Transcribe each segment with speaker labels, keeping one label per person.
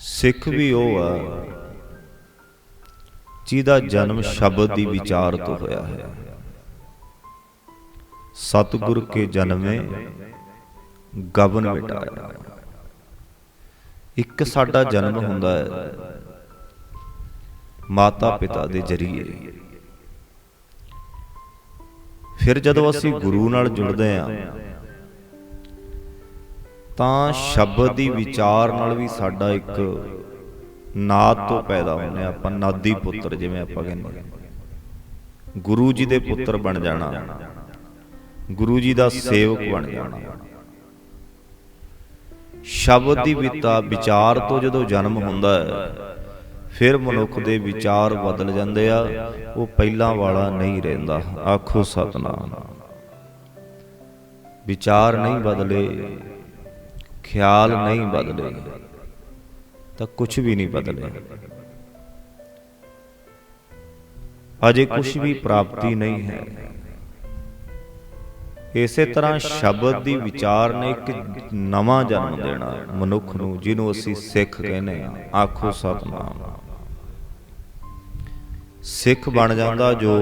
Speaker 1: ਸਿੱਖ ਵੀ ਉਹ ਆ, ਜਿਹਦਾ ਜਨਮ ਸ਼ਬਦ ਦੀ ਵਿਚਾਰ ਤੋਂ ਹੋਇਆ ਹੈ। ਸਤਿਗੁਰ ਕੇ ਜਨਮੇ, ਗਵਨ ਮਿਟਾਇਆ ਇੱਕ ਸਾਡਾ ਜਨਮ ਹੁੰਦਾ ਹੈ, ਮਾਤਾ ਪਿਤਾ ਦੇ ਜਰੀਏ। ਫਿਰ ਜਦੋਂ ਅਸੀਂ ਗੁਰੂ ਨਾਲ ਜੁੜਦੇ ਹਾਂ ਤਾਂ ਸ਼ਬਦ ਦੀ ਵਿਚਾਰ ਨਾਲ ਵੀ ਸਾਡਾ ਇੱਕ ਨਾਦ ਤੋਂ ਪੈਦਾ ਹੁੰਦੇ ਆਪਾਂ ਨਾਦੀ ਪੁੱਤਰ ਜਿਵੇਂ ਆਪਾਂ ਕਹਿੰਦੇ। ਗੁਰੂ ਜੀ ਦੇ ਪੁੱਤਰ ਬਣ ਜਾਣਾ। ਗੁਰੂ ਜੀ ਦਾ ਸੇਵਕ ਬਣ ਜਾਣਾ। ਸ਼ਬਦ ਦੀ ਵਿਤਾ ਵਿਚਾਰ ਤੋਂ ਜਦੋਂ ਜਨਮ ਹੁੰਦਾ ਹੈ ਫਿਰ ਮਨੁੱਖ ਦੇ ਵਿਚਾਰ ਬਦਲ ਜਾਂਦੇ ਆ। ਉਹ ਪਹਿਲਾਂ ਵਾਲਾ ਨਹੀਂ ਰਹਿੰਦਾ। ਆਖੋ ਸਤਨਾਮ। ਵਿਚਾਰ ਨਹੀਂ ਬਦਲੇ। ਖਿਆਲ ਨਹੀਂ ਬਦਲੇ ਤਾਂ ਕੁਝ ਵੀ ਨਹੀਂ ਬਦਲੇ। ਅਜੇ ਕੁਝ ਵੀ ਪ੍ਰਾਪਤੀ ਨਹੀਂ ਹੈ। ਇਸੇ ਤਰ੍ਹਾਂ ਸ਼ਬਦ ਦੀ ਵਿਚਾਰ ਨੇ ਇੱਕ ਨਵਾਂ ਜਨਮ ਦੇਣਾ ਮਨੁੱਖ ਨੂੰ ਜਿਹਨੂੰ ਅਸੀਂ ਸਿੱਖ ਕਹਿੰਦੇ ਆ ਆਖੋ ਸਤਨਾਮ। ਸਿੱਖ ਬਣ ਜਾਂਦਾ ਜੋ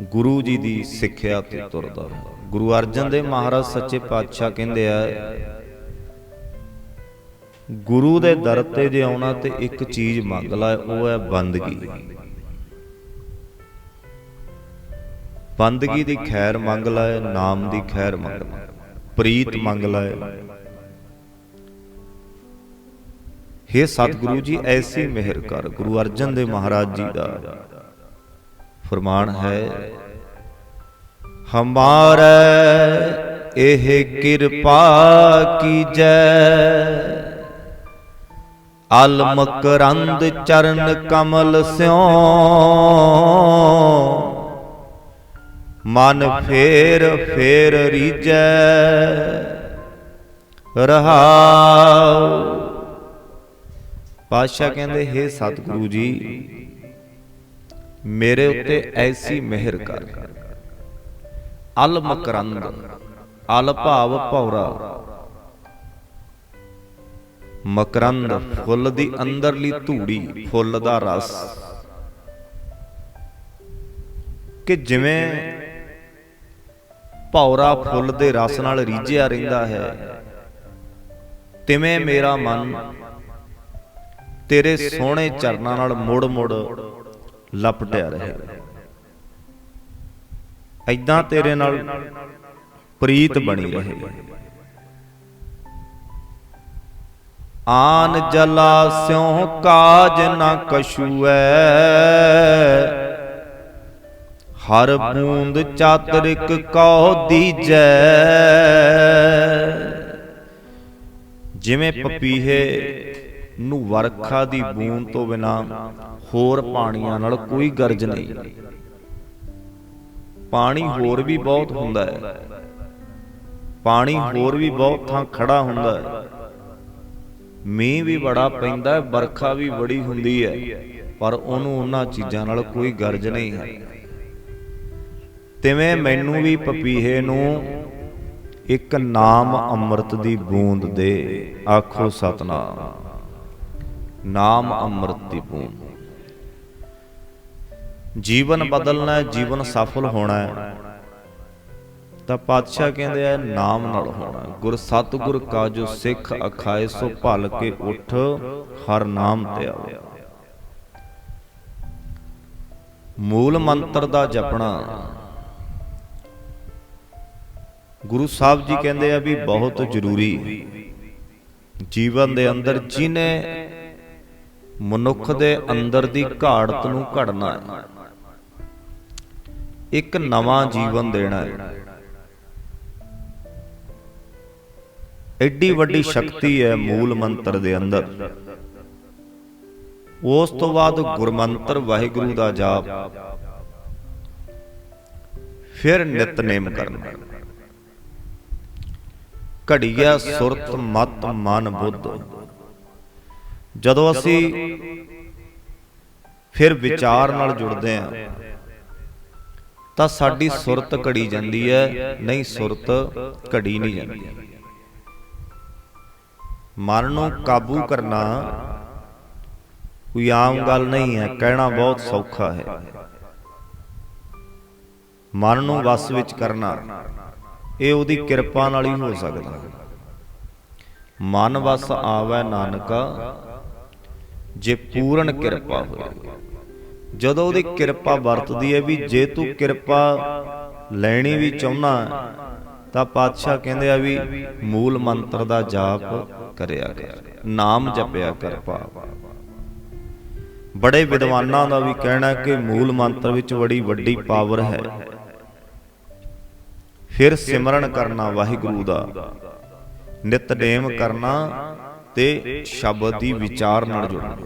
Speaker 1: ਗੁਰੂ ਜੀ ਦੀ ਸਿੱਖਿਆ ਤੇ ਤੁਰਦਾ ਗੁਰੂ ਅਰਜਨ ਦੇਵ ਮਹਾਰਾਜ ਸੱਚੇ ਪਾਤਸ਼ਾਹ ਕਹਿੰਦੇ ਆ, ਗੁਰੂ ਦੇ ਦਰ ਤੇ ਜੇ ਆਉਣਾ ਤੇ ਇੱਕ ਚੀਜ਼ ਮੰਗ ਲੈ, ਉਹ ਹੈ ਬੰਦਗੀ। ਬੰਦਗੀ ਦੀ ਖੈਰ ਮੰਗ ਲੈ, ਨਾਮ ਦੀ ਖੈਰ ਮੰਗ ਲੈ, ਪ੍ਰੀਤ ਮੰਗ ਲੈ। हे ਸਤਿਗੁਰੂ ਜੀ, ਐਸੀ ਮਿਹਰ ਕਰ, ਗੁਰੂ ਅਰਜਨ ਦੇਵ ਮਹਾਰਾਜ ਜੀ ਦਾ। ਫਰਮਾਨ ਹੈ ਹਮਾਰੇ ਇਹ ਕਿਰਪਾ ਕੀਜੈ ਅਲ ਮਕਰੰਦ ਚਰਨ ਕਮਲ ਸਿਓ ਮਨ ਫੇਰ ਫੇਰ ਰੀਜੈ ਰਹਾਉ। ਪਾਤਸ਼ਾਹ ਕਹਿੰਦੇ हे ਸਤਿਗੁਰੂ ਜੀ ਮੇਰੇ ਉੱਤੇ ਐਸੀ ਮਿਹਰ ਕਰ। ਅਲ ਮਕਰੰਦ, ਅਲ ਭਾਵ ਭੌਰਾ। ਮਕਰੰਦ ਫੁੱਲ ਦੀ ਅੰਦਰਲੀ ਧੂੜੀ ਫੁੱਲ ਦਾ ਰਸ। ਕਿ ਜਿਵੇਂ ਭੌਰਾ ਫੁੱਲ ਦੇ ਰਸ ਨਾਲ ਰੀਝਿਆ ਰਹਿੰਦਾ ਹੈ, ਤਿਵੇਂ ਮੇਰਾ ਮਨ ਤੇਰੇ ਸੋਹਣੇ ਚਰਨਾਂ ਨਾਲ ਮੁੜ ਮੁੜ ਲਪਟਿਆ ਰਹੇ। ਐਦਾਂ ਤੇਰੇ ਨਾਲ ਪ੍ਰੀਤ ਬਣੀ ਰਹੇ। ਆਨ ਜਲਾ ਸਿਉ ਕਾਜ ਨਾ ਕਛੂਐ। ਹਰ ਬੂੰਦ ਚਾਤਰਿਕ ਕਉ ਦੀਜੈ। ਜਿਵੇਂ ਪਪੀਹੇ ਨੂੰ ਵਰਖਾ ਦੀ ਬੂੰਦ ਤੋਂ ਬਿਨਾ ਹੋਰ ਪਾਣੀਆਂ ਨਾਲ ਕੋਈ ਗਰਜ ਨਹੀਂ। ਪਾਣੀ ਹੋਰ ਵੀ ਬਹੁਤ ਹੁੰਦਾ ਹੈ। ਪਾਣੀ ਹੋਰ ਵੀ ਬਹੁਤ ਥਾਂ ਖੜਾ ਹੁੰਦਾ ਹੈ। ਮੀਂਹ ਵੀ ਬੜਾ ਪੈਂਦਾ ਹੈ, ਵਰਖਾ ਵੀ ਬੜੀ ਹੁੰਦੀ ਹੈ, ਪਰ ਉਹਨੂੰ ਉਹਨਾਂ ਚੀਜ਼ਾਂ ਨਾਲ ਕੋਈ ਗਰਜ ਨਹੀਂ ਹੈ। ਤਿਵੇਂ ਮੈਨੂੰ ਵੀ ਪਪੀਹੇ ਨੂੰ ਇੱਕ ਨਾਮ ਅੰਮ੍ਰਿਤ ਦੀ ਬੂੰਦ ਦੇ, ਆਖੋ ਸਤਨਾਮ। ਨਾਮ ਅੰਮ੍ਰਿਤ ਦੀ ਬੂੰਦ ਜੀਵਨ ਬਦਲਣਾ ਹੈ ਜੀਵਨ ਸਫਲ ਹੋਣਾ ਹੈ। ਤਾਂ ਪਾਤਸ਼ਾਹ ਕਹਿੰਦੇ ਆ ਨਾਮ ਨਾਲ ਹੋਣਾ ਗੁਰ ਸਤਿਗੁਰ ਕਾ ਜੋ ਸਿੱਖ ਅਖਾਏ ਸੋ ਭਲ ਕੇ ਉਠ ਹਰ ਨਾਮ ਤੇ ਆਵੇ। ਮੂਲ ਮੰਤਰ ਦਾ ਜਪਣਾ। ਗੁਰੂ ਸਾਹਿਬ ਜੀ ਕਹਿੰਦੇ ਆ ਵੀ ਬਹੁਤ ਜ਼ਰੂਰੀ। ਜੀਵਨ ਦੇ ਅੰਦਰ ਜਿਨੇ ਮਨੁੱਖ ਦੇ ਅੰਦਰ ਦੀ ਘਾੜਤ ਨੂੰ ਘੜਨਾ ਹੈ। ਇੱਕ ਨਵਾਂ ਜੀਵਨ ਦੇਣਾ ਹੈ। ਐਡੀ ਵੱਡੀ ਸ਼ਕਤੀ ਹੈ ਮੂਲ ਮੰਤਰ ਦੇ ਅੰਦਰ। ਉਸ ਤੋਂ ਬਾਅਦ ਗੁਰਮੰਤਰ ਵਾਹਿਗੁਰੂ ਦਾ ਜਾਪ। ਫਿਰ ਨਿਤਨੇਮ ਕਰਨਾ ਘੜੀਆ ਸੁਰਤ ਮਤ ਮਨ ਬੁੱਧ। ਜਦੋਂ ਅਸੀਂ ਫਿਰ ਵਿਚਾਰ ਨਾਲ ਜੁੜਦੇ ਹਾਂ, ਤਾਂ ਸਾਡੀ ਸੁਰਤ ਘੜੀ ਜਾਂਦੀ ਹੈ, ਨਹੀਂ ਸੁਰਤ ਘੜੀ ਨਹੀਂ ਜਾਂਦੀ। ਮਨ ਨੂੰ ਕਾਬੂ ਕਰਨਾ ਕੋਈ ਆਮ ਗੱਲ ਨਹੀਂ ਹੈ, ਕਹਿਣਾ ਬਹੁਤ ਸੌਖਾ ਹੈ। ਮਨ ਨੂੰ ਵਸ ਵਿੱਚ ਕਰਨਾ, ਇਹ ਉਹਦੀ ਕਿਰਪਾ ਨਾਲ ਹੀ ਹੋ ਸਕਦਾ। ਮਨ ਵਸ ਆਵੈ ਨਾਨਕਾ ਜੇ ਪੂਰਨ ਕਿਰਪਾ ਹੋਏ ਜਦੋਂ ਉਹਦੀ ਕਿਰਪਾ ਵਰਤਦੀ ਹੈ ਵੀ ਜੇ ਤੂੰ ਕਿਰਪਾ ਲੈਣੀ ਵੀ ਚਾਹੁੰਦਾ ਤਾਂ ਪਾਤਸ਼ਾਹ ਕਹਿੰਦੇ ਆ ਵੀ ਮੂਲ ਮੰਤਰ ਦਾ ਜਾਪ ਕਰਿਆ ਕਰ। ਨਾਮ ਜਪਿਆ ਕਰ ਪਾਪ। ਬੜੇ ਵਿਦਵਾਨਾਂ ਦਾ ਵੀ ਕਹਿਣਾ ਕਿ ਮੂਲ ਮੰਤਰ ਵਿੱਚ ਬੜੀ ਵੱਡੀ ਪਾਵਰ ਹੈ। ਫਿਰ ਸਿਮਰਨ ਕਰਨਾ ਵਾਹਿਗੁਰੂ ਦਾ। ਨਿਤਨੇਮ ਕਰਨਾ ਤੇ ਸ਼ਬਦ ਦੀ ਵਿਚਾਰ ਨਾਲ ਜੁੜਨਾ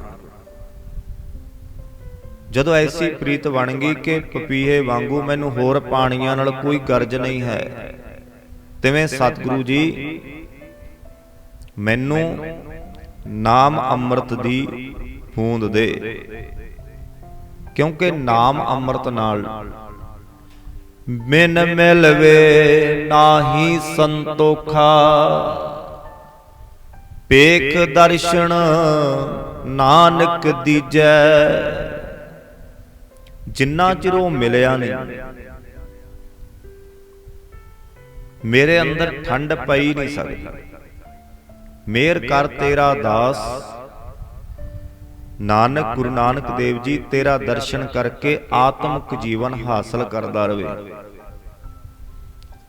Speaker 1: ਜਦੋਂ ਐਸੀ ਪ੍ਰੀਤ ਬਣ ਗਈ ਕਿ ਪਪੀਹੇ ਵਾਂਗੂ ਮੈਨੂੰ ਹੋਰ ਪਾਣੀਆਂ ਨਾਲ ਕੋਈ ਗਰਜ ਨਹੀਂ ਹੈ, ਤਿਵੇਂ ਸਤਿਗੁਰੂ ਜੀ ਮੈਨੂੰ ਨਾਮ ਅੰਮ੍ਰਿਤ ਦੀ ਫੂੰਦ ਦੇ, ਕਿਉਂਕਿ ਨਾਮ ਅੰਮ੍ਰਿਤ ਨਾਲ ਮਿਨ ਮਿਲਵੇ ਨਾਹੀ ਸੰਤੋਖਾ। ਪੇਖ ਦਰਸ਼ਨ ਨਾਨਕ ਦੀਜੈ। ਜਿੰਨਾ ਚਿਰ ਉਹ ਮਿਲਿਆ ਨਹੀਂ, ਮੇਰੇ ਅੰਦਰ ਠੰਡ ਪਈ ਨਹੀਂ ਸਕਦੀ। ਮੇਰ ਕਰ ਤੇਰਾ ਦਾਸ। ਨਾਨਕ ਗੁਰੂ ਨਾਨਕ ਦੇਵ ਜੀ ਤੇਰਾ ਦਰਸ਼ਨ ਕਰਕੇ ਆਤਮਿਕ ਜੀਵਨ ਹਾਸਲ ਕਰਦਾ ਰਵੇ।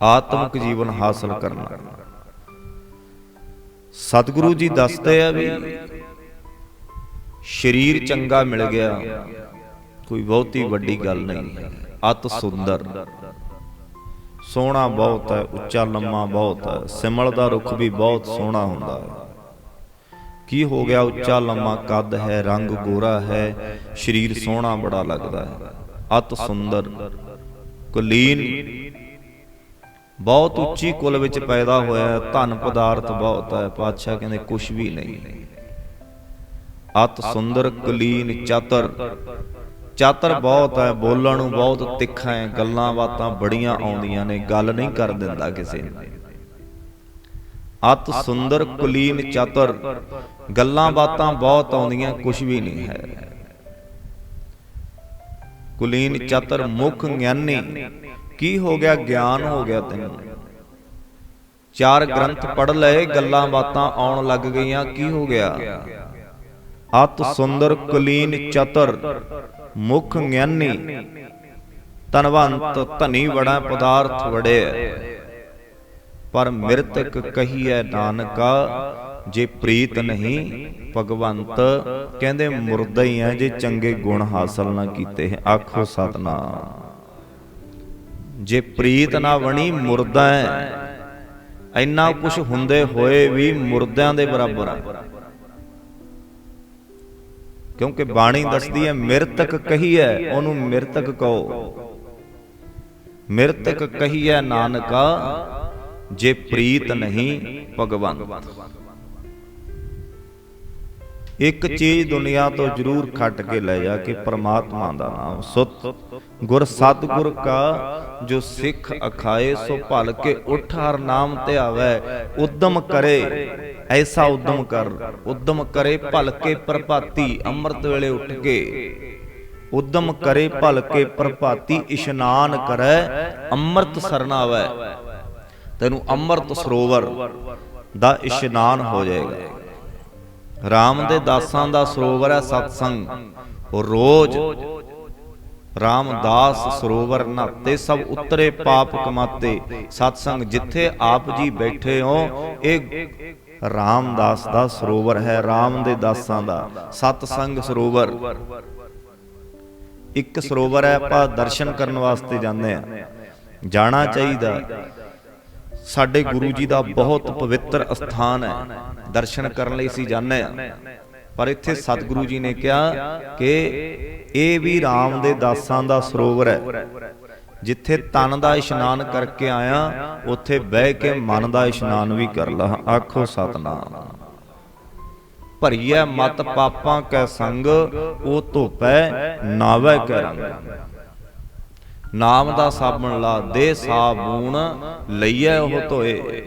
Speaker 1: ਆਤਮਿਕ ਜੀਵਨ ਹਾਸਲ ਕਰਨਾ। ਸਤਿਗੁਰੂ ਜੀ ਦੱਸਦੇ ਆ ਵੀ ਸਰੀਰ ਚੰਗਾ ਮਿਲ ਗਿਆ। ਕੋਈ ਬਹੁਤੀ ਵੱਡੀ ਗੱਲ ਨਹੀਂ ਹੈ ਅਤ ਸੁੰਦਰ। ਸੋਹਣਾ ਬਹੁਤ ਹੈ ਉੱਚਾ ਲੰਮਾ ਬਹੁਤ ਹੈ। ਸਿਮਲ ਦਾ ਰੁੱਖ ਵੀ ਬਹੁਤ ਸੋਹਣਾ ਹੁੰਦਾ। ਹੈ ਕੀ ਹੋ ਗਿਆ ਉੱਚਾ ਲੰਮਾ ਕੱਦ ਹੈ ਰੰਗ ਗੋਰਾ ਹੈ ਸਰੀਰ ਸੋਹਣਾ ਬੜਾ ਲੱਗਦਾ ਹੈ। ਅਤ ਸੁੰਦਰ। ਕੁਲੀਨ। ਬਹੁਤ ਉੱਚੀ ਕੁਲ ਵਿੱਚ ਪੈਦਾ ਹੋਇਆ ਹੈ। ਧਨ ਪਦਾਰਥ ਬਹੁਤ ਹੈ। ਪਾਤਸ਼ਾਹ ਕਹਿੰਦੇ ਕੁਝ ਵੀ ਨਹੀਂ। ਅਤ ਸੁੰਦਰ ਕੁਲੀਨ ਚਤਰ। ਚਾਤਰ। ਬਹੁਤ ਹੈ। ਬੋਲਣ ਨੂੰ ਬਹੁਤ ਤਿੱਖਾ ਹੈ। ਗੱਲਾਂ ਬਾਤਾਂ ਬੜੀਆਂ ਆਉਂਦੀਆਂ ਨੇ। ਗੱਲ ਨਹੀਂ ਕਰ ਦਿੰਦਾ ਕਿਸੇ ਨੂੰ। ਅਤ ਸੁੰਦਰ ਕੁਲੀਨ ਚਾਤਰ। ਗੱਲਾਂ ਬਾਤਾਂ ਬਹੁਤ ਆਉਂਦੀਆਂ। ਕੁਝ ਵੀ ਨਹੀਂ ਹੈ। ਕੁਲੀਨ ਚਤਰ ਮੁਖ ਗਿਆਨੀ। ਕੀ ਹੋ ਗਿਆ? ਗਿਆਨ ਹੋ ਗਿਆ ਤੈਨੂੰ। ਚਾਰ ਗ੍ਰੰਥ ਪੜ ਲਏ, ਗੱਲਾਂ ਬਾਤਾਂ ਆਉਣ ਲੱਗ ਗਈਆਂ, ਕੀ ਹੋ ਗਿਆ? ਅਤ ਸੁੰਦਰ, ਕੁਲੀਨ, ਚਤਰ, ਮੁਖ ਗਿਆਨੀ ਤਨਵੰਤ ਧਨੀ ਬੜਾ ਪਦਾਰਥ ਵੜੇ। ਪਰ ਮਿਰਤਕ ਕਹੀਐ, ਨਾਨਕਾ, ਜੇ ਪ੍ਰੀਤ ਨਹੀਂ, ਭਗਵੰਤ ਕਹਿੰਦੇ ਮੁਰਦਾ ਹੀ ਆ ਜੇ ਚੰਗੇ ਗੁਣ ਹਾਸਲ ਨਾ ਕੀਤੇ, ਆਖੋ ਸਤਨਾਮ। ਜੇ ਪ੍ਰੀਤ ਨਾ ਬਣੀ ਮੁਰਦਾ ਹੈ ਇੰਨਾ ਕੁਝ ਹੁੰਦੇ ਹੋਏ ਵੀ ਮੁਰਦਿਆਂ ਦੇ ਬਰਾਬਰ ਹੈ ਕਿਉਂਕਿ ਬਾਣੀ ਦੱਸਦੀ ਹੈ ਮਿਰਤਕ ਕਹੀਐ ਉਹਨੂੰ ਮਿਰਤਕ ਕਹੋ। ਮਿਰਤਕ ਕਹੀਐ ਨਾਨਕਾ ਜੇ ਪ੍ਰੀਤ ਨਹੀਂ ਭਗਵੰਤ। ਇੱਕ ਚੀਜ਼ ਦੁਨੀਆ ਤੋਂ ਜ਼ਰੂਰ ਖੱਟ ਕੇ ਲੈ ਜਾ ਕੇ ਪ੍ਰਮਾਤਮਾ ਦਾ ਨਾਮ ਸੁਤ। ਗੁਰ ਸਤਗੁਰ ਕਾ, ਜੋ ਸਿੱਖ ਅਖਾਏ, ਸੋ ਭਲ ਕੇ ਉਠ ਹਰ ਨਾਮ ਤੇ ਆਵੇ। ਉਦਮ ਕਰੇ, ਐਸਾ ਉਦਮ ਕਰ। ਉਦਮ ਕਰੇ ਭਲ ਕੇ ਪ੍ਰਭਾਤੀ ਅੰਮ੍ਰਿਤ ਵੇਲੇ ਉੱਠ ਕੇ। ਉਦਮ ਕਰੇ ਭਲ ਕੇ ਪ੍ਰਭਾਤੀ ਇਸ਼ਨਾਨ ਕਰੈ, ਅੰਮ੍ਰਿਤ ਸਰਨ ਤੈਨੂੰ ਅੰਮ੍ਰਿਤ ਸਰੋਵਰ ਦਾ ਇਸ਼ਨਾਨ ਹੋ ਜਾਏਗਾ। RAM ਦੇ ਦਾਸਾਂ ਦਾ ਸਰੋਵਰ ਹੈ ਸਤਸੰਗ। ਉਹ ਰੋਜ਼ ਰਾਮਦਾਸ ਸਰੋਵਰ ਨਹਾਤੇ ਸਭ ਉਤਰੇ ਪਾਪ ਕਮਾਤੇ। ਸਤਸੰਗ ਜਿੱਥੇ ਆਪ ਜੀ ਬੈਠੇ ਹੋ ਇਹ ਰਾਮਦਾਸ ਦਾ ਸਰੋਵਰ ਹੈ RAM ਦੇ ਦਾਸਾਂ ਦਾ। ਸਤਸੰਗ ਸਰੋਵਰ। ਇੱਕ ਸਰੋਵਰ ਹੈ ਆਪਾਂ ਦਰਸ਼ਨ ਕਰਨ ਵਾਸਤੇ ਜਾਂਦੇ ਆ ਜਾਣਾ ਚਾਹੀਦਾ। ਸਾਡੇ ਗੁਰੂ ਜੀ ਦਾ ਬਹੁਤ ਪਵਿੱਤਰ ਅਸਥਾਨ ਹੈ। ਦਰਸ਼ਨ ਕਰਨ ਲਈ ਅਸੀਂ ਜਾਂਦੇ ਆ ਪਰ ਇੱਥੇ ਸਤਿਗੁਰੂ ਜੀ ਨੇ ਕਿਹਾ ਕਿ ਇਹ ਵੀ RAM ਦੇ ਦਾਸਾਂ ਦਾ ਸਰੋਵਰ ਹੈ। ਜਿੱਥੇ ਤਨ ਦਾ ਇਸ਼ਨਾਨ ਕਰਕੇ ਆਇਆ ਉੱਥੇ ਬਹਿ ਕੇ ਮਨ ਦਾ ਇਸ਼ਨਾਨ ਵੀ ਕਰ ਲਾ। ਆਖੋ ਸਤਨਾਮ। ਭਰੀਐ ਮਤ ਪਾਪਾਂ ਕੈ ਸੰਗ ਉਹ ਧੋਪੈ ਨਾਵੇ ਕੈ ਰੰਗ। ਨਾਮ ਦਾ ਸਾਬਣ ਲਾ ਦੇ ਸਾਬੂਨ ਲਈਐ ਉਹ ਧੋਏ।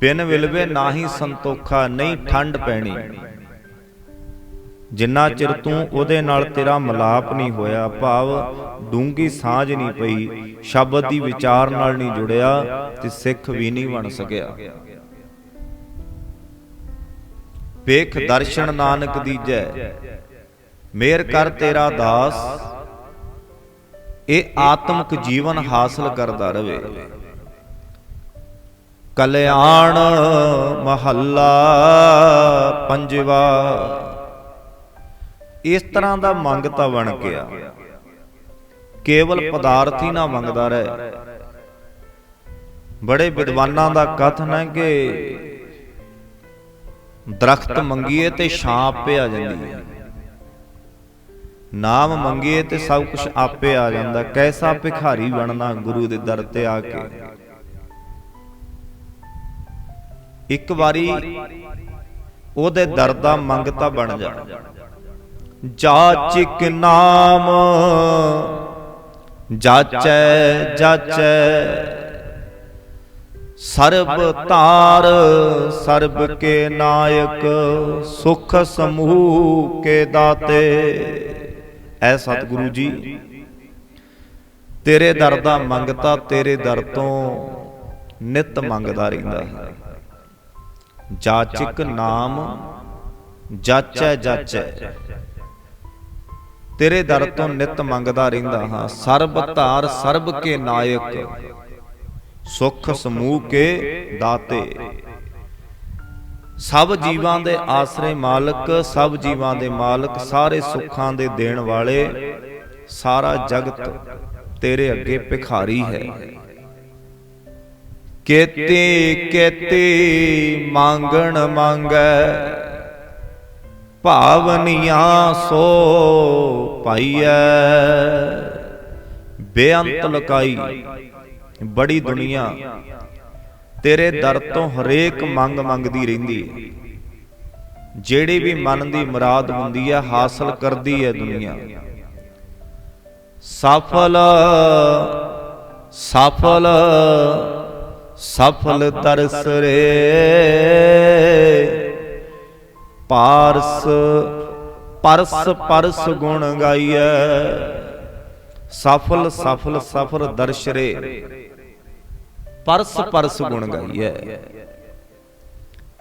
Speaker 1: ਬਿਨ ਵਿਲਵੇ ਨਾਹੀ ਸੰਤੋਖਾ ਨਹੀਂ ਠੰਡ ਪੈਣੀ। ਜਿੰਨਾ ਚਿਰ ਤੂੰ ਉਹਦੇ ਨਾਲ ਤੇਰਾ ਮਲਾਪ ਨਹੀਂ ਹੋਇਆ ਭਾਵ ਡੂੰਗੀ ਸਾਂਝ ਨਹੀਂ ਪਈ ਸ਼ਬਦ ਦੀ ਵਿਚਾਰ ਨਾਲ ਨਹੀਂ ਜੁੜਿਆ ਤੇ ਸਿੱਖ ਵੀ ਨਹੀਂ ਬਣ ਸਕਿਆ। ਵੇਖ ਦਰਸ਼ਨ ਨਾਨਕ ਦੀਜੈ ਮੇਰ ਕਰ ਤੇਰਾ ਦਾਸ ਇਹ ਆਤਮਿਕ ਜੀਵਨ ਹਾਸਲ ਕਰਦਾ ਰਹੇ ਕਲਿਆਣ ਮਹੱਲਾ ਪੰਜਵਾ। ਇਸ ਤਰ੍ਹਾਂ ਦਾ ਮੰਗਤਾ ਬਣ ਗਿਆ। ਕੇਵਲ ਪਦਾਰਥ ਹੀ ਨਾ ਮੰਗਦਾ ਰਹੇ। ਬੜੇ ਵਿਦਵਾਨਾਂ ਦਾ ਕਥਨ ਹੈ ਕਿ ਦਰਖਤ ਮੰਗੀਏ ਤੇ ਛਾਂ ਆਪੇ ਜਾਂਦੀ ਹੈ। ਨਾਮ ਮੰਗੀਏ ਤੇ ਸਭ ਕੁਝ ਆਪੇ ਆ ਜਾਂਦਾ। ਕੈਸਾ ਭਿਖਾਰੀ ਬਣਨਾ ਗੁਰੂ ਦੇ ਦਰ ਤੇ ਆ ਕੇ? ਇੱਕ ਵਾਰੀ ਉਹਦੇ ਦਰ ਦਾ ਮੰਗਤਾ ਬਣ ਜਾ। ਜਾਚਿਕ ਨਾਮ, ਜਾਚੈ ਜਾਚੈ। ਸਰਬ ਤਾਰ, ਸਰਬ ਕੇ ਨਾਇਕ, ਸੁਖ ਸਮੂਹ ਕੇ ਦਾਤੇ। ਐ ਸਤਿਗੁਰੂ ਜੀ ਤੇਰੇ ਦਰ ਦਾ ਮੰਗਤਾ ਤੇਰੇ ਦਰ ਤੋਂ ਨਿਤ ਮੰਗਦਾ ਰਹਿੰਦਾ ਹੈ। ਜਾਚਿਕ ਨਾਮ ਜਾਚੈ ਜਾਚੈ ਤੇਰੇ ਦਰ ਤੋਂ ਨਿਤ ਮੰਗਦਾ ਰਹਿੰਦਾ ਹਾਂ। ਸਰਬ ਧਾਰ ਸਰਬ ਕੇ ਨਾਇਕ ਸੁਖ ਸਮੂਹ ਕੇ ਦਾਤੇ। ਸਭ ਜੀਵਾਂ ਦੇ ਆਸਰੇ ਮਾਲਕ ਸਭ ਜੀਵਾਂ ਦੇ ਮਾਲਕ ਸਾਰੇ ਸੁੱਖਾਂ ਦੇ ਦੇਣ ਵਾਲੇ ਸਾਰਾ ਜਗਤ ਤੇਰੇ ਅੱਗੇ ਭਿਖਾਰੀ ਹੈ। ਕੇਤੇ ਕੇਤੇ ਮੰਗਣ ਮੰਗੈ ਭਾਵਨੀਆਂ ਸੋ ਪਾਈਐ। ਬੇਅੰਤ ਲਕਾਈ ਬੜੀ ਦੁਨੀਆ। ਤੇਰੇ ਦਰ ਤੋਂ ਹਰੇਕ ਮੰਗ ਮੰਗਦੀ ਰਹਿੰਦੀ ਹੈ ਜਿਹੜੀ ਵੀ ਮਨ ਦੀ ਮੁਰਾਦ ਹੁੰਦੀ ਹੈ ਹਾਸਲ ਕਰਦੀ ਹੈ ਦੁਨੀਆ। ਸਫਲ ਸਫਲ ਸਫਲ ਤਰਸ ਰੇ। ਪਾਰਸ, ਪਰਸ ਪਰਸ ਗੁਣ ਗਾਈਐ। ਸਫਲ ਸਫਲ ਸਫਰ ਦਰਸ਼ਰੇ ਪਰਸ ਪਰਸ ਗੁਣ ਗਾਈਐ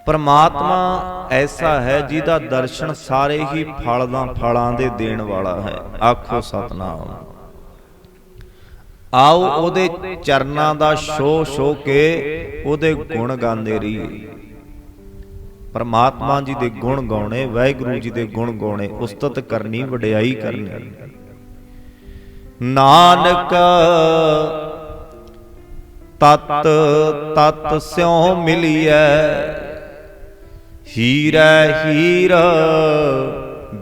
Speaker 1: ਪਰਮਾਤਮਾ ਐਸਾ ਹੈ ਜਿਹਦਾ ਦਰਸ਼ਨ ਸਾਰੇ ਹੀ ਫਲ ਦਾ ਫਲਾਂ ਦੇ ਦੇਣ ਵਾਲਾ ਹੈ। ਆਖੋ ਸਤਨਾਮ। ਆਓ ਉਹਦੇ ਚਰਨਾਂ ਦਾ ਸ਼ੋ ਸ਼ੋ ਕੇ ਉਹਦੇ ਗੁਣ ਗਾਉਂਦੇ ਰਹੀਏ। ਪਰਮਾਤਮਾ ਜੀ ਦੇ ਗੁਣ ਗਾਉਣੇ, ਵਾਹਿਗੁਰੂ ਜੀ ਦੇ ਗੁਣ ਗਾਉਣੇ, ਉਸਤਤ ਕਰਨੀ, ਵਡਿਆਈ ਕਰਨੀ। ਨਾਨਕ ਤਤ ਤਤ ਸਿਉ ਮਿਲਿਐ। ਹੀਰੈ ਹੀਰ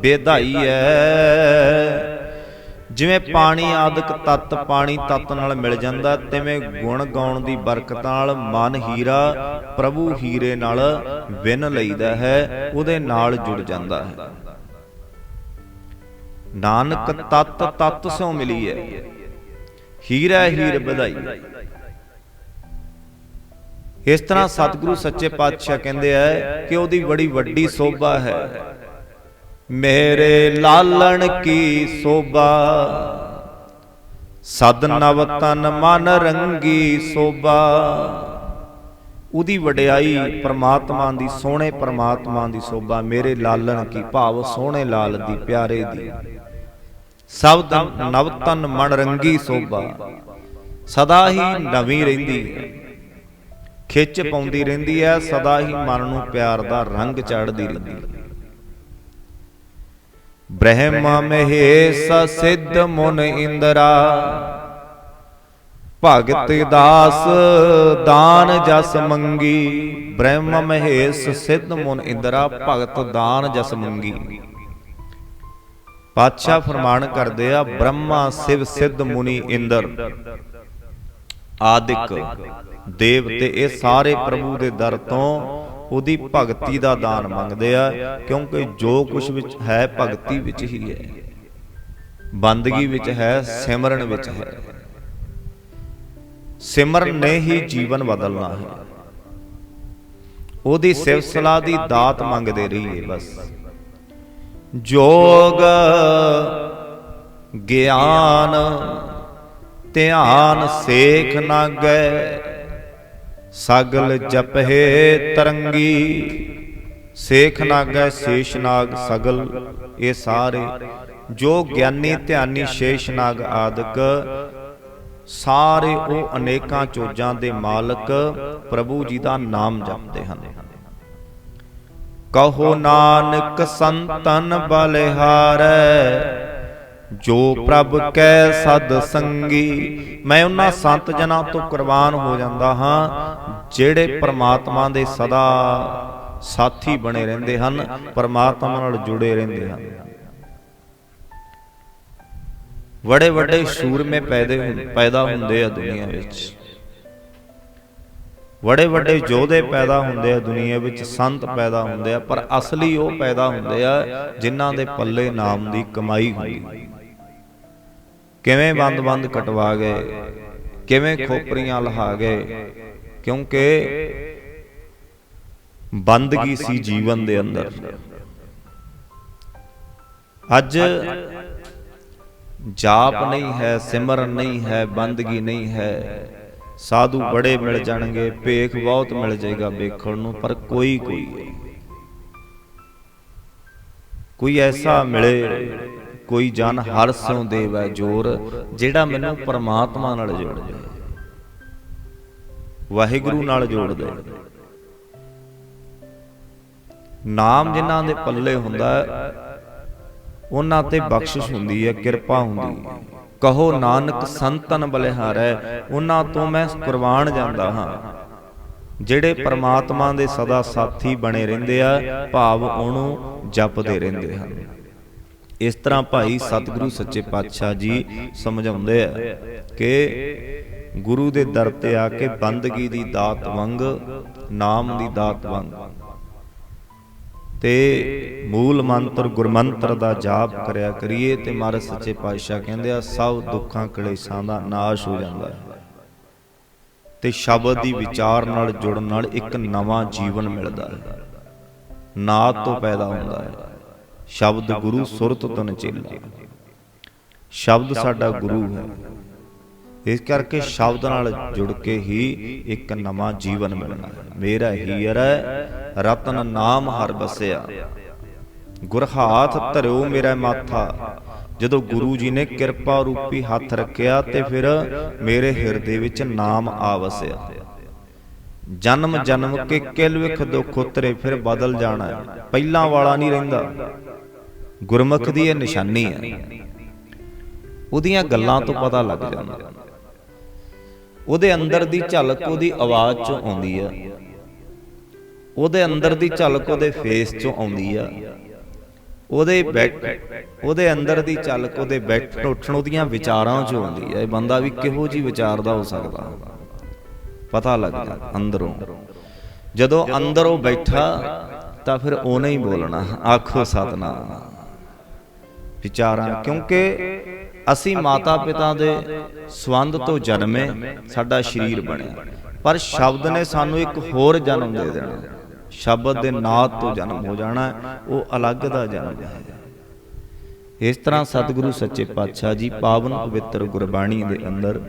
Speaker 1: ਬੇਧਾਈਐ ਜਿਵੇਂ ਪਾਣੀ ਆਦਿਕ ਤਤ, ਪਾਣੀ ਤਤ ਨਾਲ ਮਿਲ ਜਾਂਦਾ, ਤਿਵੇਂ ਗੁਣ ਗਾਉਣ ਦੀ ਬਰਕਤ ਨਾਲ ਮਨ ਹੀਰਾ ਪ੍ਰਭੂ ਹੀਰੇ ਨਾਲ ਵਿਨ ਲਈਦਾ ਹੈ, ਉਹਦੇ ਨਾਲ ਜੁੜ ਜਾਂਦਾ ਹੈ। ਨਾਨਕ ਤਤ ਤਤ ਸੋ ਮਿਲੀ ਹੈ ਹੀਰਾ ਹੀਰ ਵਧਾਈ ਇਸ ਤਰ੍ਹਾਂ ਸਤਿਗੁਰੂ ਸੱਚੇ ਪਾਤਸ਼ਾਹ ਕਹਿੰਦੇ ਆ ਕਿ ਉਹਦੀ ਬੜੀ ਵੱਡੀ ਸੋਭਾ ਹੈ। ਮੇਰੇ ਲਾਲਣ ਕੀ ਸੋਭਾ। ਸਦ ਨਵ ਤਨ ਮਨ ਰੰਗੀ ਸੋਭਾ ਉਹਦੀ ਵਡਿਆਈ ਪ੍ਰਮਾਤਮਾ ਦੀ ਸੋਹਣੇ ਪ੍ਰਮਾਤਮਾ ਦੀ ਸੋਭਾ। ਮੇਰੇ ਲਾਲਣ ਕੀ ਭਾਵ ਸੋਹਣੇ ਲਾਲ ਦੀ ਪਿਆਰੇ ਦੀ। ਸਬਦ ਨਵ ਤਨ ਮਨ ਰੰਗੀ ਸੋਭਾ। ਸਦਾ ਹੀ ਨਵੀਂ ਰਹਿੰਦੀ ਹੈ। ਖਿੱਚ ਪਾਉਂਦੀ ਰਹਿੰਦੀ ਹੈ ਸਦਾ ਹੀ ਮਨ ਨੂੰ ਪਿਆਰ ਦਾ ਰੰਗ ਚੜ੍ਹਦੀ ਰਹਿੰਦੀ ਹੈ ਬ੍ਰਹਮ ਮਹੇਸ਼ ਸਿੱਧ ਮੁਨ ਇੰਦਰਾ। ਭਗਤ ਦਾਸ ਦਾਨ ਜਸ ਮੰਗੀ। ਬ੍ਰਹਮ ਮਹੇਸ਼ ਸਿੱਧ ਮੁਨ ਇੰਦਰਾ ਭਗਤ ਦਾਨ ਜਸ ਮੰਗੀ। ਪਾਤਸ਼ਾਹ ਫਰਮਾਨ ਕਰਦੇ ਆ ਬ੍ਰਹਮਾ ਸਿਵ ਸਿੱਧ ਮੁਨੀ ਇੰਦਰ। ਆਦਿਕ, ਦੇਵ ਤੇ ਇਹ ਸਾਰੇ ਪ੍ਰਭੂ ਦੇ ਦਰ ਤੋਂ ਉਹਦੀ ਭਗਤੀ ਦਾ ਦਾਨ ਮੰਗਦੇ ਆ, ਕਿਉਂਕਿ ਜੋ ਕੁਝ ਵਿੱਚ ਹੈ ਭਗਤੀ ਵਿੱਚ ਹੀ ਹੈ। ਬੰਦਗੀ ਵਿੱਚ ਹੈ, ਸਿਮਰਨ ਵਿੱਚ ਹੈ। ਸਿਮਰਨ ਨੇ ਹੀ ਜੀਵਨ ਬਦਲਣਾ ਹੈ। ਉਹਦੀ ਸਿਫਤ ਦੀ ਦਾਤ ਮੰਗਦੇ ਰਹੀਏ ਬਸ। ਜੋਗ, ਗਿਆਨ ਧਿਆਨ ਸੇਖ ਨਾ ਗਏ ਸਗਲ ਜਪਹਿ ਤਰੰਗੀ। ਸੇਖ ਨਾਗੈ ਸ਼ੇਸ਼ਨਾਗ ਸਗਲ, ਇਹ ਸਾਰੇ ਜੋ ਗਿਆਨੀ, ਧਿਆਨੀ, ਸ਼ੇਸ਼ ਨਾਗ ਆਦਿਕ, ਸਾਰੇ ਉਹ ਅਨੇਕਾਂ ਚੋਜਾਂ ਦੇ ਮਾਲਕ ਪ੍ਰਭੂ ਜੀ ਦਾ ਨਾਮ ਜਪਦੇ ਹਨ। ਕਹੋ ਨਾਨਕ ਸੰਤਨ ਬਲਿਹਾਰੈ ਜੋ ਪ੍ਰਭ ਕੈ ਸਦ ਸੰਗੀ ਮੈਂ ਉਹਨਾਂ ਸੰਤ ਜਨਾਂ ਤੋਂ ਕੁਰਬਾਨ ਹੋ ਜਾਂਦਾ ਹਾਂ ਜਿਹੜੇ ਪ੍ਰਮਾਤਮਾ ਦੇ ਸਦਾ ਸਾਥੀ ਬਣੇ ਰਹਿੰਦੇ ਹਨ ਪ੍ਰਮਾਤਮਾ ਨਾਲ ਜੁੜੇ ਰਹਿੰਦੇ ਹਨ। ਬੜੇ ਵੱਡੇ ਸੂਰਮੇ ਪੈਦੇ ਪੈਦਾ ਹੁੰਦੇ ਆ ਦੁਨੀਆ ਵਿੱਚ। ਬੜੇ ਵੱਡੇ ਯੋਧੇ ਪੈਦਾ ਹੁੰਦੇ ਆ ਦੁਨੀਆ ਵਿੱਚ ਸੰਤ ਪੈਦਾ ਹੁੰਦੇ ਆ ਪਰ ਅਸਲੀ ਉਹ ਪੈਦਾ ਹੁੰਦੇ ਆ ਜਿਨ੍ਹਾਂ ਦੇ ਪੱਲੇ ਨਾਮ ਦੀ ਕਮਾਈ ਹੁੰਦੀ। ਕਿਵੇਂ ਬੰਦ-ਬੰਦ ਕਟਵਾ ਗਏ? ਕਿਵੇਂ ਖੋਪਰੀਆਂ ਲਹਾ ਗਏ? ਕਿਉਂਕਿ ਬੰਦਗੀ ਸੀ ਜੀਵਨ ਦੇ ਅੰਦਰ? ਅੱਜ ਜਾਪ ਨਹੀਂ ਹੈ ਸਿਮਰਨ ਨਹੀਂ ਹੈ ਬੰਦਗੀ ਨਹੀਂ ਹੈ। ਸਾਧੂ ਬੜੇ ਮਿਲ ਜਾਣਗੇ ਭੇਖ ਬਹੁਤ ਮਿਲ ਜਾਏਗਾ ਵੇਖਣ ਨੂੰ ਪਰ ਕੋਈ ਕੋਈ ਕੋਈ ਐਸਾ ਮਿਲੇ ਕੋਈ ਜਨ ਹਰ ਸਿਉ ਦੇਵੈ ਜੋਰ, ਜਿਹੜਾ ਮੈਨੂੰ ਪਰਮਾਤਮਾ ਨਾਲ ਜੋੜ। ਦੇ ਵਾਹਿਗੁਰੂ ਨਾਲ ਜੋੜ ਦੇ ਨਾਮ ਜਿਨ੍ਹਾਂ ਦੇ ਪੱਲੇ ਹੁੰਦਾ ਉਹਨਾਂ ਤੇ ਬਖਸ਼ਿਸ਼ ਹੁੰਦੀ ਹੈ, ਕਿਰਪਾ ਹੁੰਦੀ ਹੈ। ਕਹੋ, ਨਾਨਕ, ਸੰਤਨ ਬਲਿਹਾਰੈ, ਉਹਨਾਂ ਤੋਂ ਮੈਂ ਕੁਰਬਾਨ ਜਾਂਦਾ ਹਾਂ। ਜਿਹੜੇ ਪਰਮਾਤਮਾ ਦੇ ਸਦਾ ਸਾਥੀ ਬਣੇ ਰਹਿੰਦੇ ਆ, ਭਾਵ ਉਹਨੂੰ ਜਪਦੇ ਰਹਿੰਦੇ ਹਨ। ਇਸ ਤਰ੍ਹਾਂ ਭਾਈ ਸਤਿਗੁਰੂ ਸੱਚੇ ਪਾਤਸ਼ਾਹ ਜੀ ਸਮਝਾਉਂਦੇ ਆ ਕਿ ਗੁਰੂ ਦੇ ਦਰ ਤੇ ਆ ਕੇ ਬੰਦਗੀ ਦੀ ਦਾਤ ਵੰਗ ਨਾਮ ਦੀ ਦਾਤ ਵੰਗ। ਤੇ ਮੂਲ ਮੰਤਰ ਗੁਰਮੰਤਰ ਦਾ ਜਾਪ ਕਰਿਆ ਕਰੀਏ ਤੇ ਮਹਾਰਾਜ ਸੱਚੇ ਪਾਤਸ਼ਾਹ ਕਹਿੰਦੇ ਆ ਸਭ ਦੁੱਖਾਂ ਕਲੇਸ਼ਾਂ ਦਾ ਨਾਸ਼ ਹੋ ਜਾਂਦਾ ਹੈ ਤੇ ਸ਼ਬਦ ਦੀ ਵਿਚਾਰ ਨਾਲ ਜੁੜਨ ਨਾਲ ਇੱਕ ਨਵਾਂ ਜੀਵਨ ਮਿਲਦਾ ਹੈ। ਨਾਦ ਤੋਂ ਪੈਦਾ ਹੁੰਦਾ ਹੈ। ਸ਼ਬਦ ਗੁਰੂ ਸੁਰਤ ਤਨ ਚੇਲਾ ਸ਼ਬਦ ਸਾਡਾ ਗੁਰੂ ਹੈ। ਇਸ ਕਰਕੇ ਸ਼ਬਦ ਨਾਲ ਜੁੜ ਕੇ ਹੀ ਇੱਕ ਨਵਾਂ ਜੀਵਨ ਮਿਲਣਾ ਹੈ। ਮੇਰਾ ਹੀਰ ਰਤਨ ਨਾਮ ਹਰ ਬਸਿਆ। ਗੁਰ ਹਾਥ ਧਰਿਓ ਮੇਰਾ ਮਾਥਾ। ਜਦੋਂ ਗੁਰੂ ਜੀ ਨੇ ਕਿਰਪਾ ਰੂਪੀ ਹੱਥ ਰੱਖਿਆ ਤੇ ਫਿਰ ਮੇਰੇ ਹਿਰਦੇ ਵਿੱਚ ਨਾਮ ਆ ਵਸਿਆ। ਜਨਮ ਜਨਮ ਕੇ ਕਿਲ ਵਿਖ ਦੁਖ ਉਤਰੇ ਫਿਰ ਬਦਲ ਜਾਣਾ ਪਹਿਲਾਂ ਵਾਲਾ ਨਹੀਂ ਰਹਿੰਦਾ। ਗੁਰਮੁਖ ਦੀ ਇਹ ਨਿਸ਼ਾਨੀ ਹੈ। ਉਹਦੀਆਂ ਗੱਲਾਂ ਤੋਂ ਪਤਾ ਲੱਗ ਜਾਂਦਾ। ਉਹਦੇ ਅੰਦਰ ਦੀ ਝਲਕ ਉਹਦੀ ਆਵਾਜ਼ ਚੋਂ ਆਉਂਦੀ ਆ ਉਹਦੇ ਅੰਦਰ ਦੀ ਝਲਕ ਉਹਦੇ ਫੇਸ ਚੋਂ ਆਉਂਦੀ ਆ ਉਹਦੇ ਬੈਠ ਉਹਦੇ ਅੰਦਰ ਦੀ ਝਲਕ ਉਹਦੇ ਬੈਠ ਉੱਠਣ ਉਹਦੀਆਂ ਵਿਚਾਰਾਂ ਚੋਂ ਆਉਂਦੀ ਆ ਇਹ ਬੰਦਾ ਵੀ ਕਿਹੋ ਜੀ ਵਿਚਾਰਦਾ ਹੋ ਸਕਦਾ। ਪਤਾ ਲੱਗ ਜਾਂਦਾ ਅੰਦਰੋਂ। ਜਦੋਂ ਅੰਦਰ ਉਹ ਬੈਠਾ ਤਾਂ ਫਿਰ ਉਹਨੇ ਹੀ ਬੋਲਣਾ ਆਖੋ ਸਤਨਾਮ। ਵਿਚਾਰਾਂ ਕਿਉਂਕਿ ਅਸੀਂ ਮਾਤਾ ਪਿਤਾ ਦੇ ਸਵੰਦ ਤੋਂ ਜਨਮੇ ਸਾਡਾ ਸਰੀਰ ਬਣਿਆ। ਪਰ ਸ਼ਬਦ ਨੇ ਸਾਨੂੰ ਇੱਕ ਹੋਰ ਜਨਮ ਦੇ ਦੇਣਾ। ਸ਼ਬਦ ਦੇ ਨਾਦ ਤੋਂ ਜਨਮ ਹੋ ਜਾਣਾ ਉਹ ਅਲੱਗ ਦਾ ਜਨਮ ਹੈ ਇਸ ਤਰ੍ਹਾਂ ਸਤਿਗੁਰੂ ਸੱਚੇ ਪਾਤਸ਼ਾਹ ਜੀ ਪਾਵਨ ਪਵਿੱਤਰ ਗੁਰਬਾਣੀ ਦੇ ਅੰਦਰ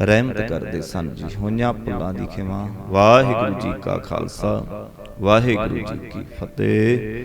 Speaker 1: ਰਹਿਮਤ ਕਰਦੇ ਸਨ ਜੀ। ਹੋਈਆਂ ਭੁੱਲਾਂ ਦੀ ਖਿਮਾ। ਵਾਹਿਗੁਰੂ ਜੀ ਕਾ ਖਾਲਸਾ। ਵਾਹਿਗੁਰੂ ਜੀ ਕੀ ਫਤਿਹ।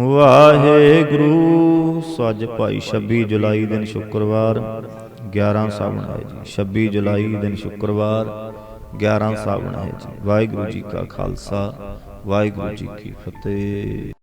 Speaker 1: ਵਾਹਿਗੁਰੂ ਸੱਜ ਭਾਈ 26 ਜੁਲਾਈ ਦਿਨ ਸ਼ੁੱਕਰਵਾਰ 11 ਸਾਵਣ ਹੈ ਜੀ। 26 ਜੁਲਾਈ ਦਿਨ ਸ਼ੁੱਕਰਵਾਰ 11 ਸਾਵਣ ਹੈ ਜੀ। ਵਾਹਿਗੁਰੂ ਜੀ ਕਾ ਖਾਲਸਾ, ਵਾਹਿਗੁਰੂ ਜੀ ਕੀ ਫਤਿਹ।